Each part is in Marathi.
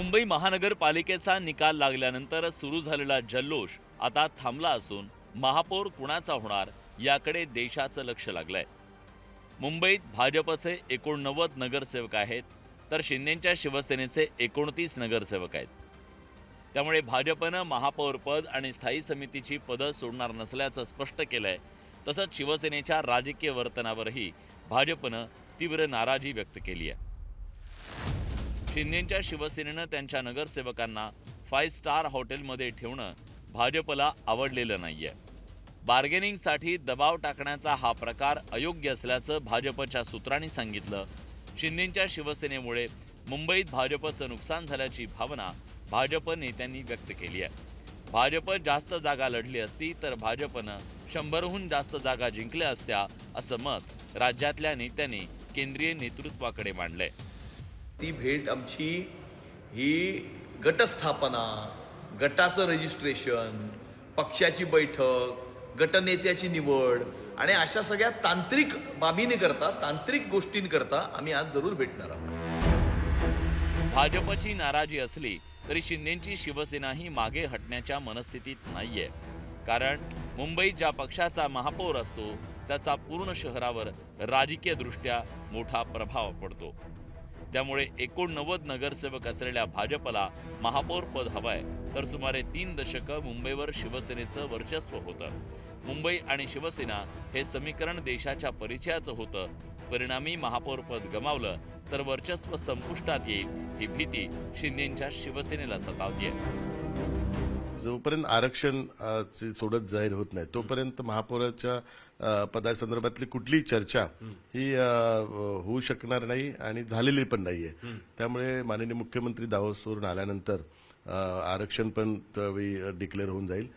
मुंबई महानगरपालिकेचा निकाल लागल्यानंतर सुरू झालेला जल्लोष आता थांबला असून महापौर कुणाचा होणार याकडे देशाचं लक्ष लागलंय. मुंबईत भाजपचे एकोणनव्वद नगरसेवक आहेत तर शिंदेच्या शिवसेनेचे एकोणतीस नगरसेवक आहेत. त्यामुळे भाजपनं महापौरपद आणि स्थायी समितीची पदं सोडणार नसल्याचं स्पष्ट केलंय तसंच शिवसेनेच्या राजकीय वर्तनावरही भाजपनं तीव्र नाराजी व्यक्त केली आहे शिंदेच्या शिवसेनेनं त्यांच्या नगरसेवकांना फाईव्ह स्टार हॉटेलमध्ये ठेवणं भाजपला आवडलेलं नाहीये. बार्गेनिंगसाठी दबाव टाकण्याचा हा प्रकार अयोग्य असल्याचं भाजपच्या सूत्रांनी सांगितलं. शिंदेच्या शिवसेनेमुळे मुंबईत भाजपचं नुकसान झाल्याची भावना भाजप नेत्यांनी व्यक्त केली आहे. भाजप जास्त जागा लढली असती तर भाजपनं शंभरहून जास्त जागा जिंकल्या असत्या असं मत राज्यातल्या नेत्यांनी केंद्रीय नेतृत्वाकडे मांडलंय. ती भेट आमची ही गटस्थापना गटाचं रजिस्ट्रेशन पक्षाची बैठक गटनेत्याची निवड आणि अशा सगळ्या तांत्रिक बाबीने करता तांत्रिक गोष्टींकरता आम्ही आज जरूर भेटणार आहोत. भाजपची नाराजी असली तरी शिंदेची शिवसेनाही मागे हटण्याच्या मनस्थितीत नाहीये. कारण मुंबईत ज्या पक्षाचा महापौर असतो त्याचा पूर्ण शहरावर राजकीय दृष्ट्या मोठा प्रभाव पडतो. त्यामुळे एकोणनव्वद नगरसेवक असलेल्या भाजपला महापौर पद हवंय. तर सुमारे तीन दशकं मुंबईवर शिवसेनेचं वर्चस्व होतं. मुंबई आणि शिवसेना हे समीकरण देशाच्या परिचयाचं होतं. परिणामी महापौर पद गमावलं तर वर्चस्व संपुष्टात येईल ही भीती शिंदेच्या शिवसेनेला सतावतीये. जोपर्यंत आरक्षण सोडत जाहीर होत नाही तोपर्यंत महापौराच्या पदासंदर्भातली कुठलीही चर्चा ही होऊ शकणार नाही आणि झालेली पण नाहीये. त्यामुळे माननीय मुख्यमंत्री दावोसवरून आल्यानंतर आरक्षण पण त्यावेळी डिक्लेअर होऊन जाईल.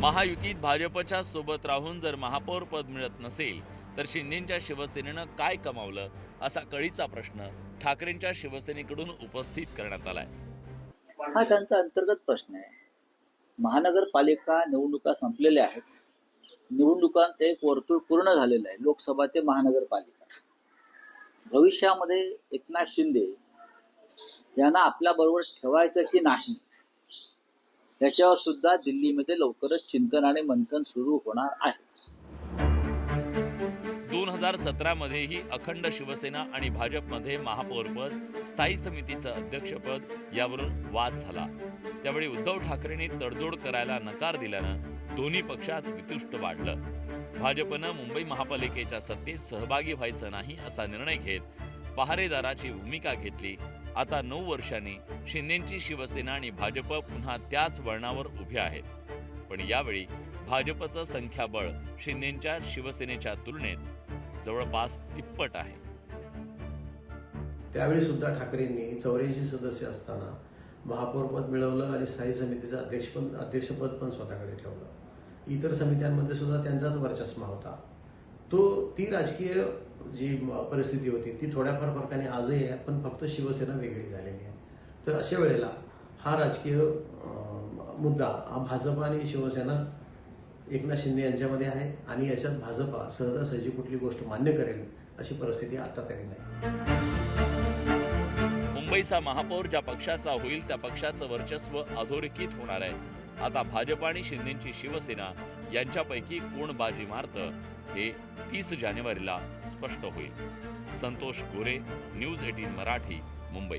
महायुतीत भाजपच्या सोबत राहून जर महापौर पद मिळत नसेल तर शिंदेच्या शिवसेनेनं काय कमावलं असा कळीचा प्रश्न ठाकरेंच्या शिवसेनेकडून उपस्थित करण्यात आलाय. हा त्यांचा अंतर्गत प्रश्न आहे. महानगरपालिका निवडणुका संपलेल्या आहेत. निवडणुकांत एक वर्तुळ पूर्ण झालेलं आहे. लोकसभा ते महानगरपालिका. भविष्यामध्ये एकनाथ शिंदे यांना आपल्या बरोबर ठेवायचं की नाही याच्यावर सुद्धा दिल्लीमध्ये लवकरच चिंतन आणि मंथन सुरू होणार आहे. हजार सतरामध्येही अखंड शिवसेना आणि भाजपमध्ये महापौरपद स्थायी समितीचं अध्यक्षपद यावरून वाद झाला. त्यावेळी उद्धव ठाकरेंनी तडजोड करायला नकार दिल्यानं दोन्ही पक्षात वितुष्ट वाढलं. भाजपनं मुंबई महापालिकेच्या सत्तेत सहभागी व्हायचं नाही असा निर्णय घेत पहारेदाराची भूमिका घेतली. आता नऊ वर्षांनी शिंदेची शिवसेना आणि भाजप पुन्हा त्याच वळणावर उभे आहेत. पण यावेळी भाजपचं संख्याबळ शिंदेच्या शिवसेनेच्या तुलनेत जवळपास तिप्पट आहे. त्यावेळी सुद्धा ठाकरेंनी चौऱ्याऐंशी सदस्य असताना महापौरपद मिळवलं आणि स्थायी समितीचं अध्यक्षपद अध्यक्षपद पण स्वतःकडे ठेवलं. इतर समित्यांमध्ये सुद्धा त्यांचाच वर्चस्व होता. तो ती राजकीय जी परिस्थिती होती ती थोड्याफार फरकाने आजही आहे पण फक्त शिवसेना वेगळी झालेली आहे. तर अशा वेळेला हा राजकीय मुद्दा हा भाजप आणि शिवसेना एकनाथ शिंदे यांच्यामध्ये आहे आणि याच्यात भाजपा सहजासहजी कुठली गोष्ट मान्य करेल अशी परिस्थिती आता तरी नाही. मुंबईचा महापौर ज्या पक्षाचा होईल त्या पक्षाचं वर्चस्व अधोरेखित होणार आहे. आता भाजप आणि शिंदेची शिवसेना यांच्यापैकी कोण बाजी मारतं हे तीस जानेवारीला स्पष्ट होईल. Santosh Gore news eighteen Marathi Mumbai.